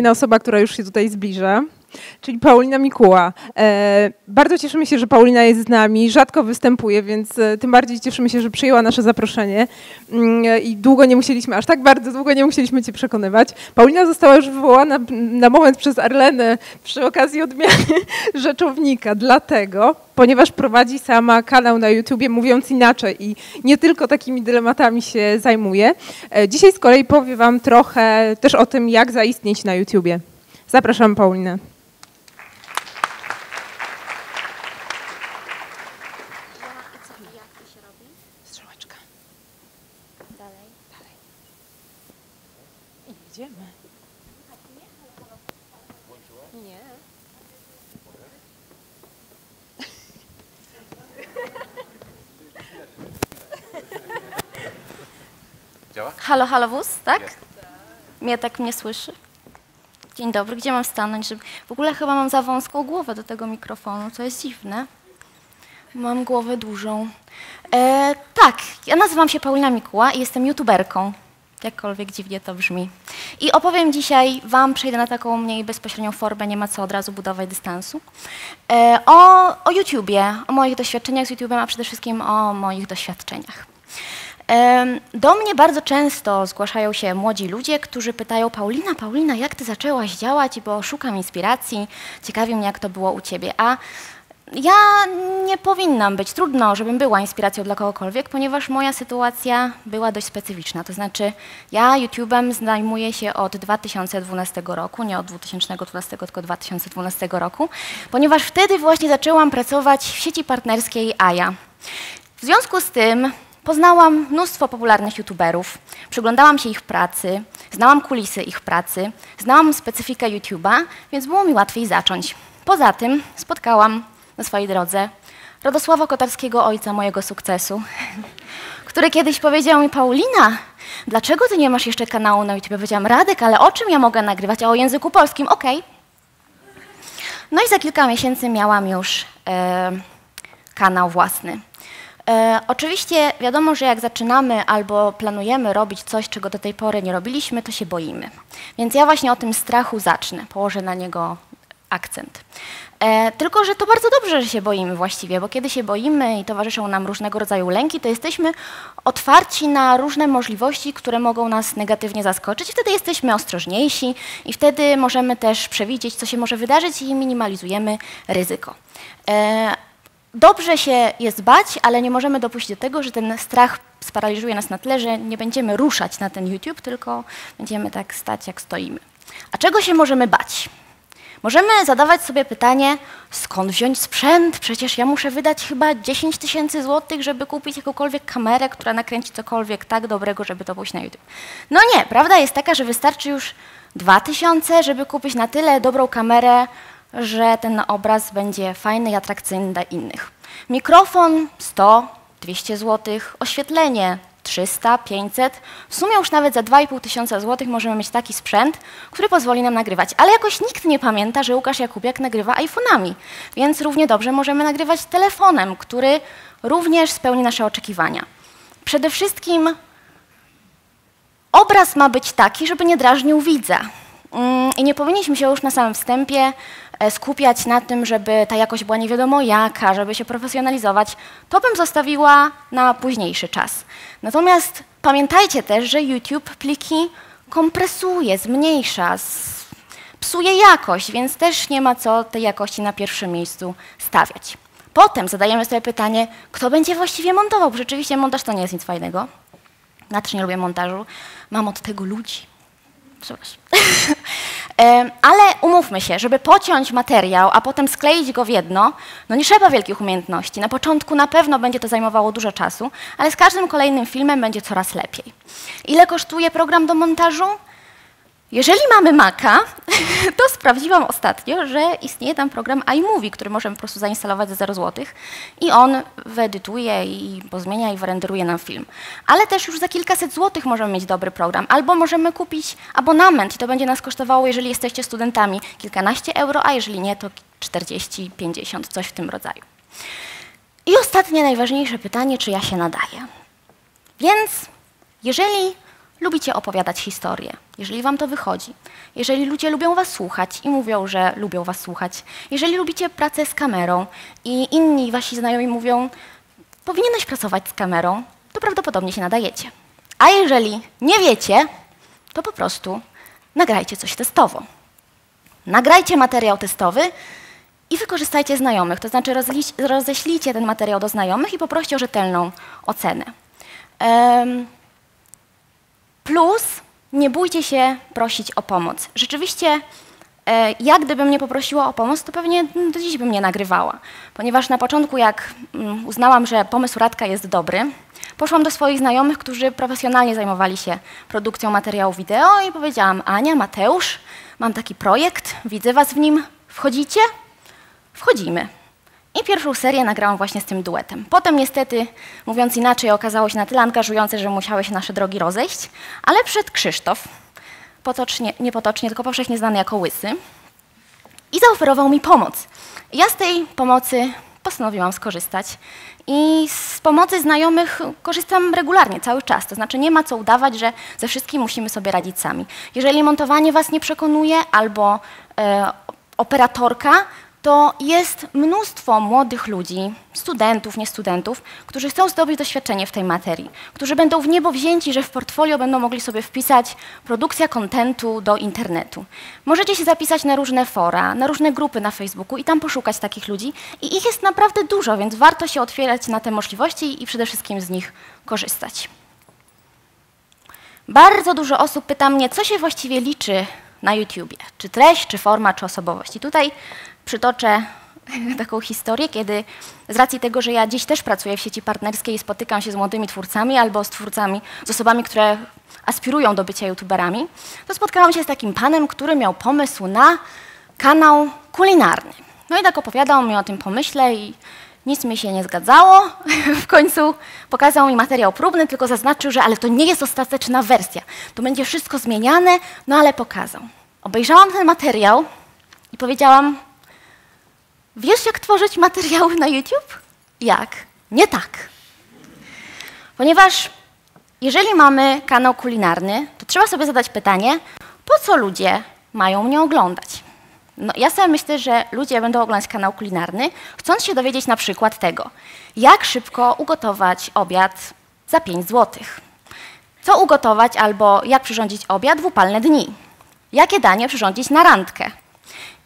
kolejna osoba, która już się tutaj zbliża czyli Paulina Mikuła. E, bardzo cieszymy się, że Paulina jest z nami, rzadko występuje, więc e, tym bardziej cieszymy się, że przyjęła nasze zaproszenie mm, i długo nie musieliśmy, aż tak bardzo długo nie musieliśmy Cię przekonywać. Paulina została już wywołana na moment przez Arlenę przy okazji odmiany rzeczownika, dlatego, ponieważ prowadzi sama kanał na YouTubie Mówiąc Inaczej i nie tylko takimi dylematami się zajmuje. E, dzisiaj z kolei powie Wam trochę też o tym, jak zaistnieć na YouTubie. Zapraszam Paulinę. Tak? Jest. Tak mnie słyszy? Dzień dobry, gdzie mam stanąć? Żeby... W ogóle chyba mam za wąską głowę do tego mikrofonu, co jest dziwne. Mam głowę dużą. E, tak, ja nazywam się Paulina Mikuła i jestem youtuberką. Jakkolwiek dziwnie to brzmi. I opowiem dzisiaj Wam, przejdę na taką mniej bezpośrednią formę, nie ma co od razu budować dystansu, e, o, o YouTubie, o moich doświadczeniach z YouTubem, a przede wszystkim o moich doświadczeniach. Do mnie bardzo często zgłaszają się młodzi ludzie, którzy pytają Paulina, Paulina, jak ty zaczęłaś działać, bo szukam inspiracji, ciekawi mnie, jak to było u ciebie. A ja nie powinnam być, trudno, żebym była inspiracją dla kogokolwiek, ponieważ moja sytuacja była dość specyficzna. To znaczy, ja YouTube'em zajmuję się od 2012 roku, nie od 2012, tylko 2012 roku, ponieważ wtedy właśnie zaczęłam pracować w sieci partnerskiej AJA. W związku z tym Poznałam mnóstwo popularnych youtuberów, przyglądałam się ich pracy, znałam kulisy ich pracy, znałam specyfikę YouTube'a, więc było mi łatwiej zacząć. Poza tym spotkałam na swojej drodze Radosława Kotarskiego, ojca mojego sukcesu, który kiedyś powiedział mi, Paulina, dlaczego ty nie masz jeszcze kanału na YouTube? Powiedziałam, Radek, ale o czym ja mogę nagrywać? A o języku polskim, okej. Okay. No i za kilka miesięcy miałam już e, kanał własny. E, oczywiście wiadomo, że jak zaczynamy albo planujemy robić coś, czego do tej pory nie robiliśmy, to się boimy. Więc ja właśnie o tym strachu zacznę, położę na niego akcent. E, tylko, że to bardzo dobrze, że się boimy właściwie, bo kiedy się boimy i towarzyszą nam różnego rodzaju lęki, to jesteśmy otwarci na różne możliwości, które mogą nas negatywnie zaskoczyć. Wtedy jesteśmy ostrożniejsi i wtedy możemy też przewidzieć, co się może wydarzyć i minimalizujemy ryzyko. E, Dobrze się jest bać, ale nie możemy dopuścić do tego, że ten strach sparaliżuje nas na tle, że nie będziemy ruszać na ten YouTube, tylko będziemy tak stać, jak stoimy. A czego się możemy bać? Możemy zadawać sobie pytanie, skąd wziąć sprzęt? Przecież ja muszę wydać chyba 10 tysięcy złotych, żeby kupić jakąkolwiek kamerę, która nakręci cokolwiek tak dobrego, żeby to pójść na YouTube. No nie, prawda jest taka, że wystarczy już 2 tysiące, żeby kupić na tyle dobrą kamerę, że ten obraz będzie fajny i atrakcyjny dla innych. Mikrofon 100, 200 zł, oświetlenie 300, 500. W sumie już nawet za 2,5 tysiąca złotych możemy mieć taki sprzęt, który pozwoli nam nagrywać. Ale jakoś nikt nie pamięta, że Łukasz Jakubiak nagrywa iPhone'ami, więc równie dobrze możemy nagrywać telefonem, który również spełni nasze oczekiwania. Przede wszystkim obraz ma być taki, żeby nie drażnił widza. Mm, I nie powinniśmy się już na samym wstępie skupiać na tym, żeby ta jakość była nie wiadomo jaka, żeby się profesjonalizować. To bym zostawiła na późniejszy czas. Natomiast pamiętajcie też, że YouTube pliki kompresuje, zmniejsza, psuje jakość, więc też nie ma co tej jakości na pierwszym miejscu stawiać. Potem zadajemy sobie pytanie, kto będzie właściwie montował, bo rzeczywiście montaż to nie jest nic fajnego. Na nie lubię montażu. Mam od tego ludzi. Przepraszam. Ale umówmy się, żeby pociąć materiał, a potem skleić go w jedno, no nie trzeba wielkich umiejętności. Na początku na pewno będzie to zajmowało dużo czasu, ale z każdym kolejnym filmem będzie coraz lepiej. Ile kosztuje program do montażu? Jeżeli mamy Maca, to sprawdziłam ostatnio, że istnieje tam program iMovie, który możemy po prostu zainstalować za 0 zł i on wyedytuje i pozmienia i wyrenderuje nam film. Ale też już za kilkaset złotych możemy mieć dobry program, albo możemy kupić abonament i to będzie nas kosztowało, jeżeli jesteście studentami, kilkanaście euro, a jeżeli nie, to 40, 50, coś w tym rodzaju. I ostatnie, najważniejsze pytanie, czy ja się nadaję. Więc jeżeli lubicie opowiadać historie, jeżeli wam to wychodzi, jeżeli ludzie lubią was słuchać i mówią, że lubią was słuchać, jeżeli lubicie pracę z kamerą i inni wasi znajomi mówią, powinieneś pracować z kamerą, to prawdopodobnie się nadajecie. A jeżeli nie wiecie, to po prostu nagrajcie coś testowo. Nagrajcie materiał testowy i wykorzystajcie znajomych, to znaczy roześlijcie ten materiał do znajomych i poproście o rzetelną ocenę. Plus nie bójcie się prosić o pomoc. Rzeczywiście, e, jak gdybym mnie poprosiła o pomoc, to pewnie do dziś bym nie nagrywała. Ponieważ na początku, jak mm, uznałam, że pomysł Radka jest dobry, poszłam do swoich znajomych, którzy profesjonalnie zajmowali się produkcją materiału wideo i powiedziałam, Ania, Mateusz, mam taki projekt, widzę was w nim, wchodzicie? Wchodzimy. I pierwszą serię nagrałam właśnie z tym duetem. Potem niestety, mówiąc inaczej, okazało się na tyle angażujące, że musiały się nasze drogi rozejść, ale przyszedł Krzysztof, potocznie, nie potocznie, tylko powszechnie znany jako Łysy, i zaoferował mi pomoc. Ja z tej pomocy postanowiłam skorzystać. I z pomocy znajomych korzystam regularnie, cały czas. To znaczy nie ma co udawać, że ze wszystkim musimy sobie radzić sami. Jeżeli montowanie Was nie przekonuje albo e, operatorka, to jest mnóstwo młodych ludzi, studentów, nie studentów, którzy chcą zdobyć doświadczenie w tej materii, którzy będą w niebo wzięci, że w portfolio będą mogli sobie wpisać produkcja kontentu do internetu. Możecie się zapisać na różne fora, na różne grupy na Facebooku i tam poszukać takich ludzi i ich jest naprawdę dużo, więc warto się otwierać na te możliwości i przede wszystkim z nich korzystać. Bardzo dużo osób pyta mnie, co się właściwie liczy na YouTubie, czy treść, czy forma, czy osobowość. I tutaj przytoczę taką historię, kiedy z racji tego, że ja dziś też pracuję w sieci partnerskiej i spotykam się z młodymi twórcami albo z twórcami, z osobami, które aspirują do bycia youtuberami, to spotkałam się z takim panem, który miał pomysł na kanał kulinarny. No i tak opowiadał mi o tym pomyśle i nic mi się nie zgadzało. W końcu pokazał mi materiał próbny, tylko zaznaczył, że ale to nie jest ostateczna wersja. To będzie wszystko zmieniane, no ale pokazał. Obejrzałam ten materiał i powiedziałam, Wiesz, jak tworzyć materiały na YouTube? Jak? Nie tak. Ponieważ jeżeli mamy kanał kulinarny, to trzeba sobie zadać pytanie, po co ludzie mają mnie oglądać? No, ja sobie myślę, że ludzie będą oglądać kanał kulinarny, chcąc się dowiedzieć na przykład tego, jak szybko ugotować obiad za 5 zł. Co ugotować albo jak przyrządzić obiad w upalne dni. Jakie danie przyrządzić na randkę.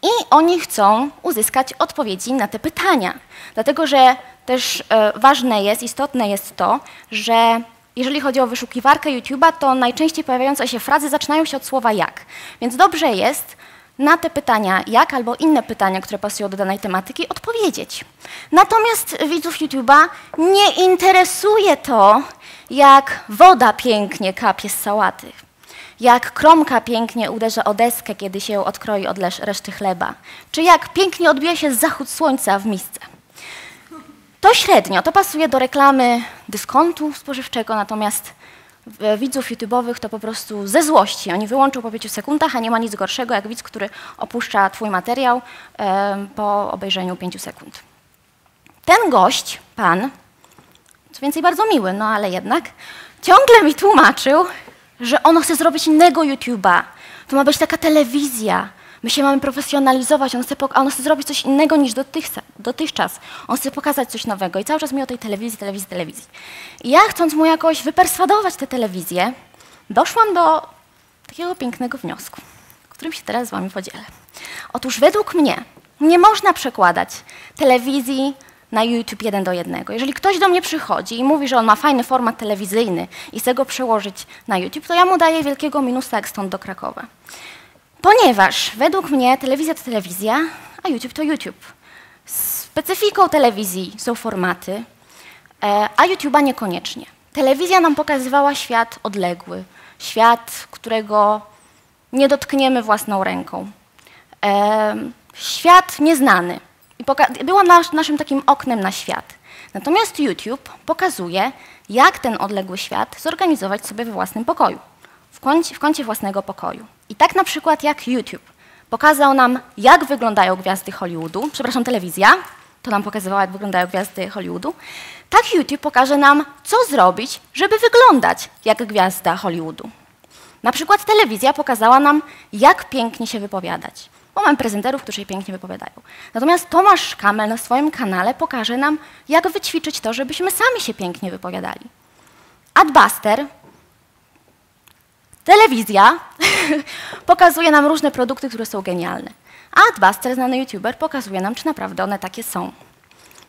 I oni chcą uzyskać odpowiedzi na te pytania. Dlatego, że też e, ważne jest, istotne jest to, że jeżeli chodzi o wyszukiwarkę YouTube'a, to najczęściej pojawiające się frazy zaczynają się od słowa jak. Więc dobrze jest na te pytania jak albo inne pytania, które pasują do danej tematyki, odpowiedzieć. Natomiast widzów YouTube'a nie interesuje to, jak woda pięknie kapie z sałaty jak kromka pięknie uderza o deskę, kiedy się odkroi od reszty chleba, czy jak pięknie odbija się zachód słońca w misce. To średnio, to pasuje do reklamy dyskontu spożywczego, natomiast widzów YouTube'owych to po prostu ze złości. Oni wyłączą po pięciu sekundach, a nie ma nic gorszego jak widz, który opuszcza twój materiał e, po obejrzeniu pięciu sekund. Ten gość, pan, co więcej bardzo miły, no ale jednak, ciągle mi tłumaczył, że on chce zrobić innego YouTube'a. To ma być taka telewizja. My się mamy profesjonalizować, on chce, on chce zrobić coś innego niż dotychczas. On chce pokazać coś nowego i cały czas mi o tej telewizji, telewizji, telewizji. I ja chcąc mu jakoś wyperswadować tę telewizję, doszłam do takiego pięknego wniosku, którym się teraz z wami podzielę. Otóż według mnie nie można przekładać telewizji na YouTube jeden do jednego. Jeżeli ktoś do mnie przychodzi i mówi, że on ma fajny format telewizyjny i chce go przełożyć na YouTube, to ja mu daję wielkiego minusa jak stąd do Krakowa. Ponieważ według mnie telewizja to telewizja, a YouTube to YouTube. Specyfiką telewizji są formaty, e, a YouTube'a niekoniecznie. Telewizja nam pokazywała świat odległy, świat, którego nie dotkniemy własną ręką. Świat nieznany, była nasz, naszym takim oknem na świat. Natomiast YouTube pokazuje, jak ten odległy świat zorganizować sobie we własnym pokoju, w kącie, w kącie własnego pokoju. I tak na przykład jak YouTube pokazał nam, jak wyglądają gwiazdy Hollywoodu, przepraszam, telewizja, to nam pokazywała, jak wyglądają gwiazdy Hollywoodu, tak YouTube pokaże nam, co zrobić, żeby wyglądać jak gwiazda Hollywoodu. Na przykład telewizja pokazała nam, jak pięknie się wypowiadać, bo mamy prezenterów, którzy się pięknie wypowiadają. Natomiast Tomasz Kamel na swoim kanale pokaże nam, jak wyćwiczyć to, żebyśmy sami się pięknie wypowiadali. Adbuster, telewizja, pokazuje nam różne produkty, które są genialne. A Adbuster, znany youtuber, pokazuje nam, czy naprawdę one takie są.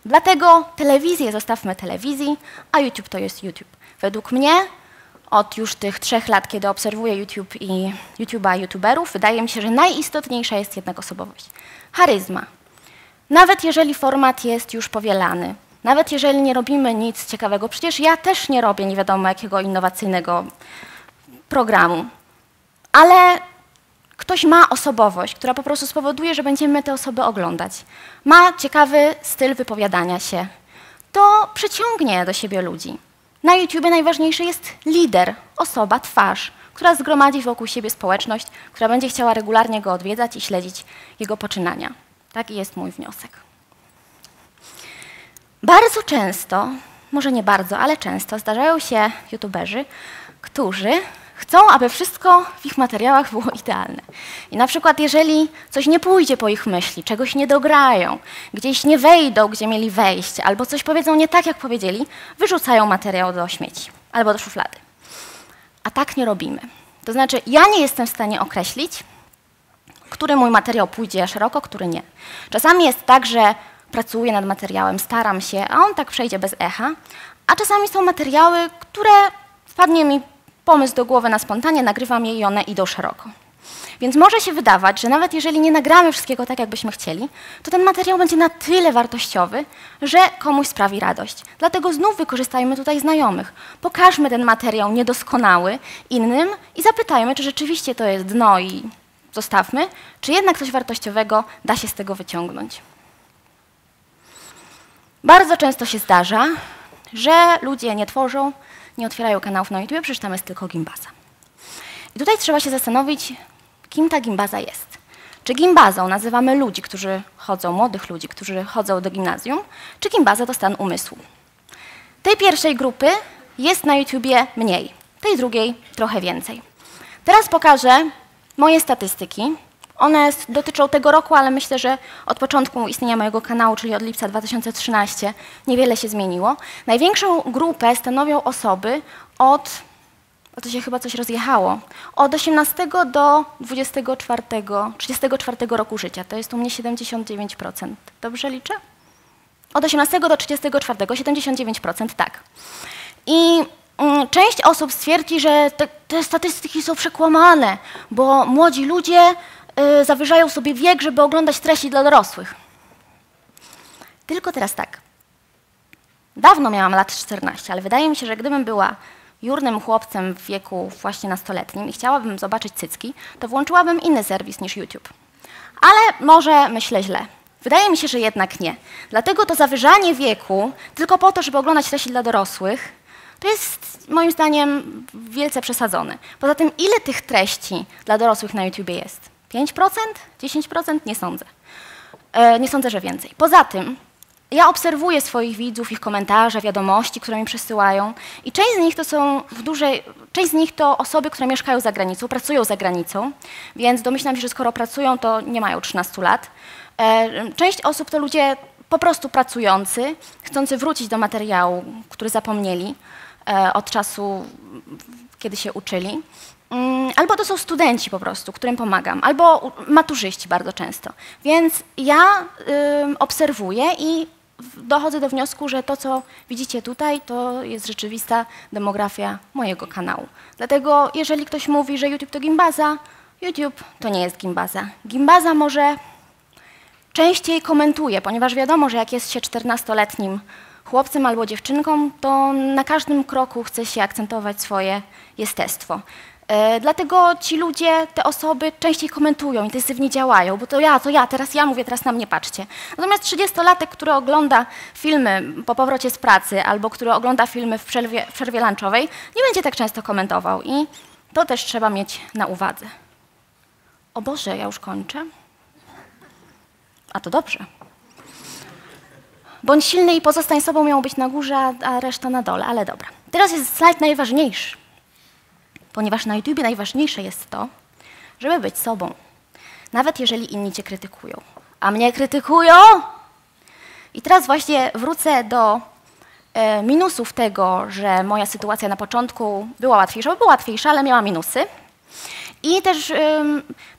Dlatego telewizję zostawmy telewizji, a YouTube to jest YouTube. Według mnie od już tych trzech lat, kiedy obserwuję YouTube i YouTube'a YouTuberów, wydaje mi się, że najistotniejsza jest jednak osobowość. Charyzma. Nawet jeżeli format jest już powielany, nawet jeżeli nie robimy nic ciekawego, przecież ja też nie robię nie wiadomo jakiego innowacyjnego programu, ale ktoś ma osobowość, która po prostu spowoduje, że będziemy te osoby oglądać. Ma ciekawy styl wypowiadania się. To przyciągnie do siebie ludzi. Na YouTubie najważniejszy jest lider, osoba, twarz, która zgromadzi wokół siebie społeczność, która będzie chciała regularnie go odwiedzać i śledzić jego poczynania. Taki jest mój wniosek. Bardzo często, może nie bardzo, ale często zdarzają się youtuberzy, którzy chcą, aby wszystko w ich materiałach było idealne. I na przykład, jeżeli coś nie pójdzie po ich myśli, czegoś nie dograją, gdzieś nie wejdą, gdzie mieli wejść, albo coś powiedzą nie tak, jak powiedzieli, wyrzucają materiał do śmieci albo do szuflady. A tak nie robimy. To znaczy, ja nie jestem w stanie określić, który mój materiał pójdzie szeroko, który nie. Czasami jest tak, że pracuję nad materiałem, staram się, a on tak przejdzie bez echa, a czasami są materiały, które wpadnie mi pomysł do głowy na spontanie, nagrywam je i one idą szeroko. Więc może się wydawać, że nawet jeżeli nie nagramy wszystkiego tak, jakbyśmy chcieli, to ten materiał będzie na tyle wartościowy, że komuś sprawi radość. Dlatego znów wykorzystajmy tutaj znajomych. Pokażmy ten materiał niedoskonały innym i zapytajmy, czy rzeczywiście to jest dno i zostawmy, czy jednak coś wartościowego da się z tego wyciągnąć. Bardzo często się zdarza, że ludzie nie tworzą, nie otwierają kanałów na YouTube, przecież tam jest tylko gimbaza. I tutaj trzeba się zastanowić, kim ta gimbaza jest. Czy gimbazą nazywamy ludzi, którzy chodzą, młodych ludzi, którzy chodzą do gimnazjum, czy gimbaza to stan umysłu? Tej pierwszej grupy jest na YouTubie mniej, tej drugiej trochę więcej. Teraz pokażę moje statystyki. One dotyczą tego roku, ale myślę, że od początku istnienia mojego kanału, czyli od lipca 2013, niewiele się zmieniło. Największą grupę stanowią osoby od o to się chyba coś rozjechało. Od 18 do 24, 34 roku życia. To jest u mnie 79%. Dobrze liczę? Od 18 do 34, 79%, tak. I mm, część osób stwierdzi, że te, te, statystyki są przekłamane, bo młodzi ludzie y, zawyżają sobie wiek, żeby oglądać treści dla dorosłych. Tylko teraz tak. Dawno miałam lat 14, ale wydaje mi się, że gdybym była jurnym chłopcem w wieku właśnie nastoletnim i chciałabym zobaczyć cycki, to włączyłabym inny serwis niż YouTube. Ale może myślę źle. Wydaje mi się, że jednak nie. Dlatego to zawyżanie wieku tylko po to, żeby oglądać treści dla dorosłych, to jest moim zdaniem wielce przesadzone. Poza tym, ile tych treści dla dorosłych na YouTube jest? 5%? 10%? Nie sądzę. E, nie sądzę, że więcej. Poza tym, ja obserwuję swoich widzów, ich komentarze, wiadomości, które mi przesyłają i część z nich to są w dużej, część z nich to osoby, które mieszkają za granicą, pracują za granicą, więc domyślam się, że skoro pracują, to nie mają 13 lat. E, część osób to ludzie po prostu pracujący, chcący wrócić do materiału, który zapomnieli e, od czasu, kiedy się uczyli. Mm, albo to są studenci po prostu, którym pomagam, albo maturzyści bardzo często. Więc ja y, obserwuję i dochodzę do wniosku, że to, co widzicie tutaj, to jest rzeczywista demografia mojego kanału. Dlatego, jeżeli ktoś mówi, że YouTube to gimbaza, YouTube to nie jest gimbaza. Gimbaza może częściej komentuje, ponieważ wiadomo, że jak jest się 14-letnim chłopcem albo dziewczynką, to na każdym kroku chce się akcentować swoje jestestwo. E, dlatego ci ludzie, te osoby częściej komentują, intensywnie działają, bo to ja, to ja, teraz ja mówię, teraz na mnie patrzcie. Natomiast 30-latek, który ogląda filmy po powrocie z pracy albo który ogląda filmy w przerwie, w przerwie lunchowej, nie będzie tak często komentował i to też trzeba mieć na uwadze. O Boże, ja już kończę. A to dobrze. Bądź silny i pozostań sobą miało być na górze, a reszta na dole, ale dobra. Teraz jest slajd najważniejszy. Ponieważ na YouTubie najważniejsze jest to, żeby być sobą. Nawet jeżeli inni cię krytykują. A mnie krytykują? I teraz właśnie wrócę do e, minusów tego, że moja sytuacja na początku była łatwiejsza, była łatwiejsza, ale miała minusy. I też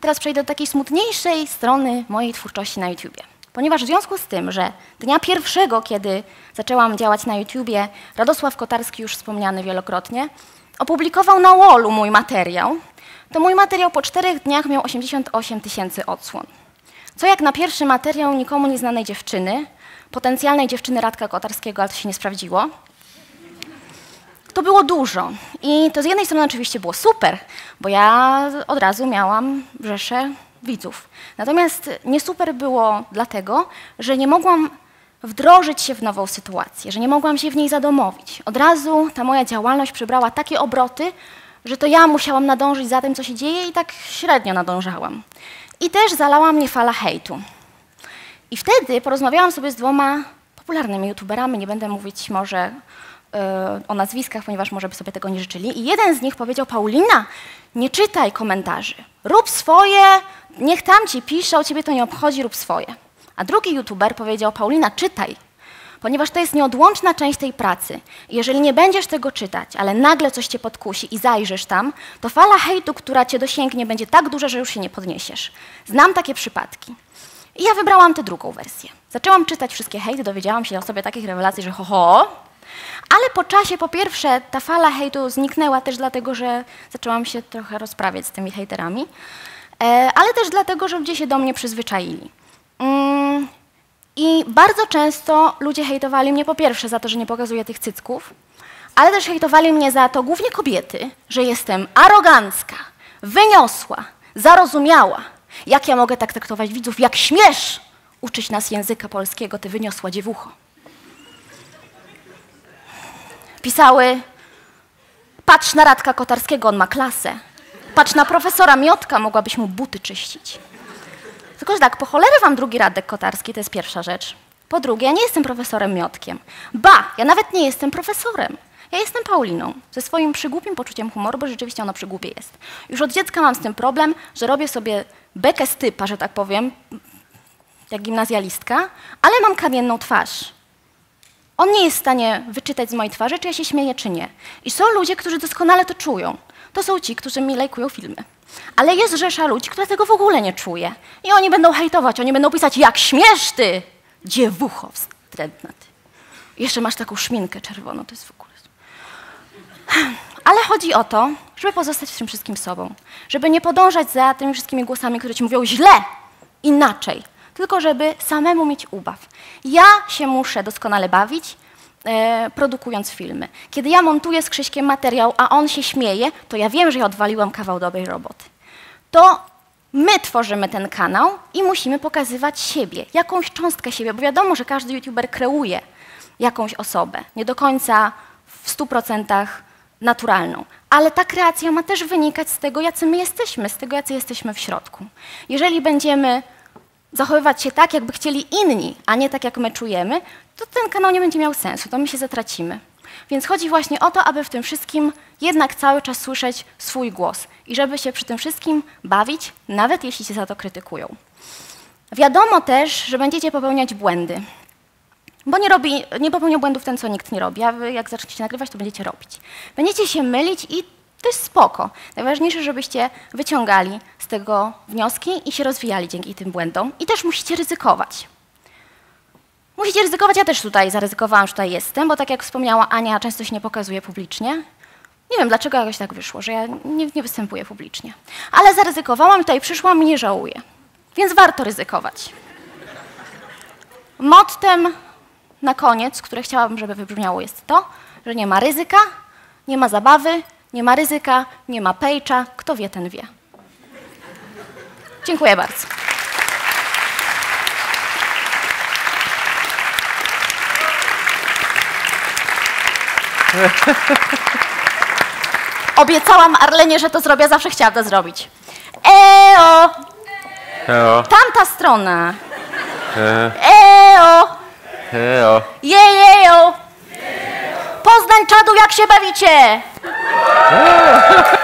teraz przejdę do takiej smutniejszej strony mojej twórczości na YouTubie. Ponieważ w związku z tym, że dnia pierwszego, kiedy zaczęłam działać na YouTubie, Radosław Kotarski, już wspomniany wielokrotnie, opublikował na Wallu mój materiał, to mój materiał po czterech dniach miał 88 tysięcy odsłon. Co jak na pierwszy materiał nikomu nieznanej dziewczyny, potencjalnej dziewczyny Radka Kotarskiego, ale to się nie sprawdziło, to było dużo. I to z jednej strony oczywiście było super, bo ja od razu miałam rzeszę widzów. Natomiast nie super było dlatego, że nie mogłam wdrożyć się w nową sytuację, że nie mogłam się w niej zadomowić. Od razu ta moja działalność przybrała takie obroty, że to ja musiałam nadążyć za tym, co się dzieje i tak średnio nadążałam. I też zalała mnie fala hejtu. I wtedy porozmawiałam sobie z dwoma popularnymi youtuberami, nie będę mówić może E, o nazwiskach, ponieważ może by sobie tego nie życzyli. I jeden z nich powiedział: Paulina, nie czytaj komentarzy. Rób swoje, niech tam ci piszą, ciebie to nie obchodzi, rób swoje. A drugi youtuber powiedział: Paulina, czytaj, ponieważ to jest nieodłączna część tej pracy. jeżeli nie będziesz tego czytać, ale nagle coś cię podkusi i zajrzysz tam, to fala hejtu, która cię dosięgnie, będzie tak duża, że już się nie podniesiesz. Znam takie przypadki. I ja wybrałam tę drugą wersję. Zaczęłam czytać wszystkie hejty, dowiedziałam się o sobie takich rewelacji, że ho, ho, ale po czasie, po pierwsze, ta fala hejtu zniknęła też dlatego, że zaczęłam się trochę rozprawiać z tymi hejterami, e, ale też dlatego, że ludzie się do mnie przyzwyczaili. I bardzo często ludzie hejtowali mnie po pierwsze za to, że nie pokazuję tych cycków, ale też hejtowali mnie za to głównie kobiety, że jestem arogancka, wyniosła, zarozumiała. Jak ja mogę tak traktować widzów? Jak śmiesz uczyć nas języka polskiego, ty wyniosła dziewucho? pisały patrz na Radka Kotarskiego, on ma klasę. Patrz na profesora Miotka, mogłabyś mu buty czyścić. Tylko, że tak, po cholerę wam drugi Radek Kotarski, to jest pierwsza rzecz. Po drugie, ja nie jestem profesorem Miotkiem. Ba, ja nawet nie jestem profesorem. Ja jestem Pauliną, ze swoim przygłupim poczuciem humoru, bo rzeczywiście ono przygłupie jest. Już od dziecka mam z tym problem, że robię sobie bekę z typa, że tak powiem, jak gimnazjalistka, ale mam kamienną twarz. On nie jest w stanie wyczytać z mojej twarzy, czy ja się śmieję, czy nie. I są ludzie, którzy doskonale to czują. To są ci, którzy mi lajkują filmy. Ale jest rzesza ludzi, która tego w ogóle nie czuje. I oni będą hejtować, oni będą pisać, jak śmiesz ty, dziewucho wstrętna ty. Jeszcze masz taką szminkę czerwoną, to jest w ogóle... Ale chodzi o to, żeby pozostać w tym wszystkim sobą. Żeby nie podążać za tymi wszystkimi głosami, które ci mówią źle, inaczej tylko żeby samemu mieć ubaw. Ja się muszę doskonale bawić, produkując filmy. Kiedy ja montuję z Krzyśkiem materiał, a on się śmieje, to ja wiem, że ja odwaliłam kawał dobrej roboty. To my tworzymy ten kanał i musimy pokazywać siebie, jakąś cząstkę siebie, bo wiadomo, że każdy youtuber kreuje jakąś osobę, nie do końca w 100% naturalną. Ale ta kreacja ma też wynikać z tego, jacy my jesteśmy, z tego, jacy jesteśmy w środku. Jeżeli będziemy zachowywać się tak, jakby chcieli inni, a nie tak, jak my czujemy, to ten kanał nie będzie miał sensu, to my się zatracimy. Więc chodzi właśnie o to, aby w tym wszystkim jednak cały czas słyszeć swój głos i żeby się przy tym wszystkim bawić, nawet jeśli cię za to krytykują. Wiadomo też, że będziecie popełniać błędy, bo nie, robi, nie popełnia błędów ten, co nikt nie robi, a wy jak zaczniecie nagrywać, to będziecie robić. Będziecie się mylić i to jest spoko. Najważniejsze, żebyście wyciągali z tego wnioski i się rozwijali dzięki tym błędom. I też musicie ryzykować. Musicie ryzykować, ja też tutaj zaryzykowałam, że tutaj jestem, bo tak jak wspomniała Ania, często się nie pokazuje publicznie. Nie wiem, dlaczego jakoś tak wyszło, że ja nie, nie występuję publicznie. Ale zaryzykowałam tutaj przyszłam i nie żałuję. Więc warto ryzykować. Mottem na koniec, które chciałabym, żeby wybrzmiało, jest to, że nie ma ryzyka, nie ma zabawy, nie ma ryzyka, nie ma pejcza, kto wie, ten wie. Dziękuję bardzo. Obiecałam Arlenie, że to zrobię, zawsze chciałam to zrobić. Eo! Eo. Tamta strona. E, Eo! Eo. Jejejo! Poznań czadu, jak się bawicie? Eo.